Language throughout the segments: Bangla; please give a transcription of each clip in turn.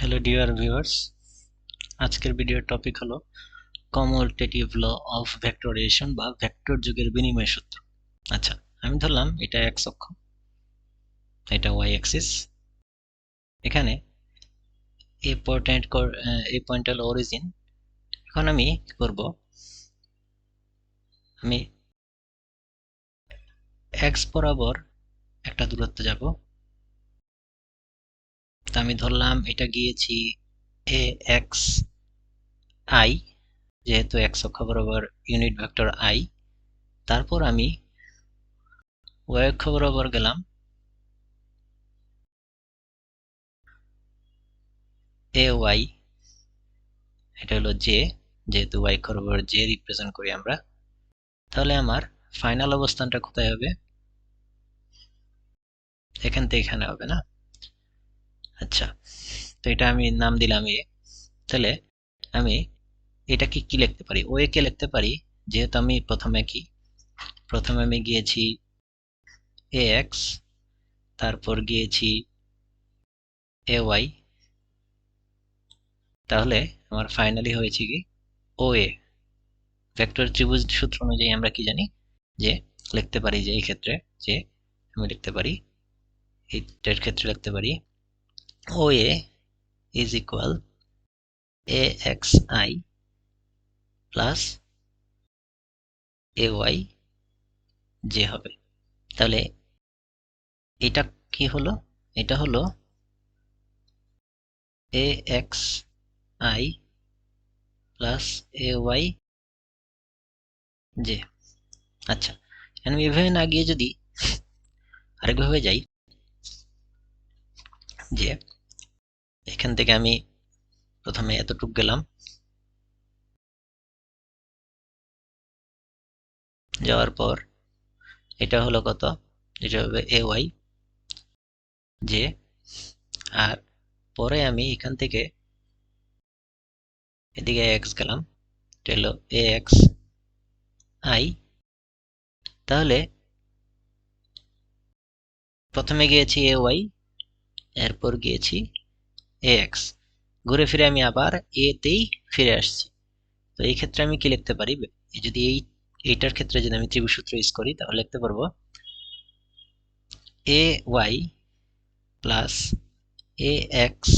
হ্যালো ডিয়ার ভিউয়ার্স আজকের ভিডিওর টপিক হলো কমোটেটিভ ল অফ ভেক্টরাইজেশন বা ভেক্টর যুগের বিনিময় সূত্র। আচ্ছা আমি ধরলাম এটা এক্স অক্ষ, এটা ওয়াই অ্যাক্সিস এখানে এই পয়েন্ট এই পয়েন্ট হলো অরিজিন এখন আমি কি করব? আমি এক্স বরাবর একটা দূরত্ব যাব। আমি ধরলাম এটা গিয়েছি এ এক্স আই যেহেতু এক্স অক্ষ বরাবর ইউনিট ভেক্টর আই তারপর আমি ওয়াই অক্ষ বরাবর গেলাম এ ওয়াই এটা হলো জে যেহেতু ওয়াই অক্ষ বরাবর জে রিপ্রেজেন্ট করি আমরা, তাহলে আমার ফাইনাল অবস্থানটা কোথায় হবে? এখান থেকে এখানে হবে না? আচ্ছা তো এটা আমি নাম দিলাম এ তাহলে আমি এটাকে কি লিখতে পারি? ও কে লিখতে পারি, যেহেতু আমি প্রথমে কি? প্রথমে আমি গিয়েছি এ এক্স তারপর গিয়েছি এ ওয়াই তাহলে আমার ফাইনালি হয়েছে কি? ও এ ভেক্টর ত্রিভুজ সূত্র অনুযায়ী আমরা কি জানি? যে লিখতে পারি যে এই ক্ষেত্রে, যে আমি লিখতে পারি, এইটার ক্ষেত্রে লিখতে পারি equal A X I plus Y যে হবে। তাহলে এটা কি হলো? এটা হলো আই প্লাস ওয়াই জে আচ্ছা আমি এভাবে না গিয়ে যদি আরেকভাবে যাই যে এখান থেকে আমি প্রথমে এতটুক গেলাম। যাওয়ার পর এটা হলো কত? এটা হবে এ ওয়াই যে আর পরে আমি এখান থেকে এদিকে এক্স গেলাম। এটা হলো এ এক্স আই তাহলে প্রথমে গিয়েছি এ ওয়াই এরপর গিয়েছি এ এক্স ঘুরে ফিরে আমি আবার এতেই ফিরে আসছি। তো এই ক্ষেত্রে আমি কি লিখতে পারি? যদি এই, এইটার ক্ষেত্রে যদি আমি ত্রিভুজ সূত্র ইউজ করি, তাহলে লিখতে পারব A Y plus A X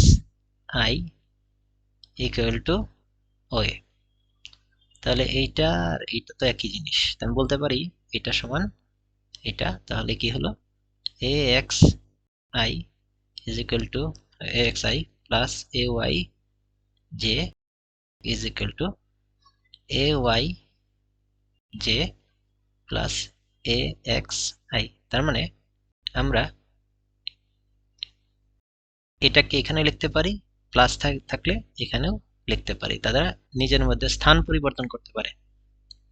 I equal to ও এ তাহলে এইটা আর এইটা তো একই জিনিস। আমি বলতে পারি এটা সমান এটা। তাহলে কি হলো? A X I is equal to axi plus ay j is equal to ay j plus axi. তার মানে আমরা এটাকে এখানে লিখতে পারি প্লাস থাকলে এখানেও লিখতে পারি। তারা নিজের মধ্যে স্থান পরিবর্তন করতে পারে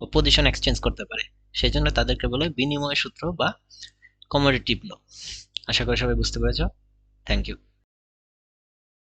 ও পজিশন এক্সচেঞ্জ করতে পারে। সেই জন্য তাদেরকে বলে বিনিময় সূত্র বা কমোডিটিভ ল আশা করি সবাই বুঝতে পেরেছ। Thank you.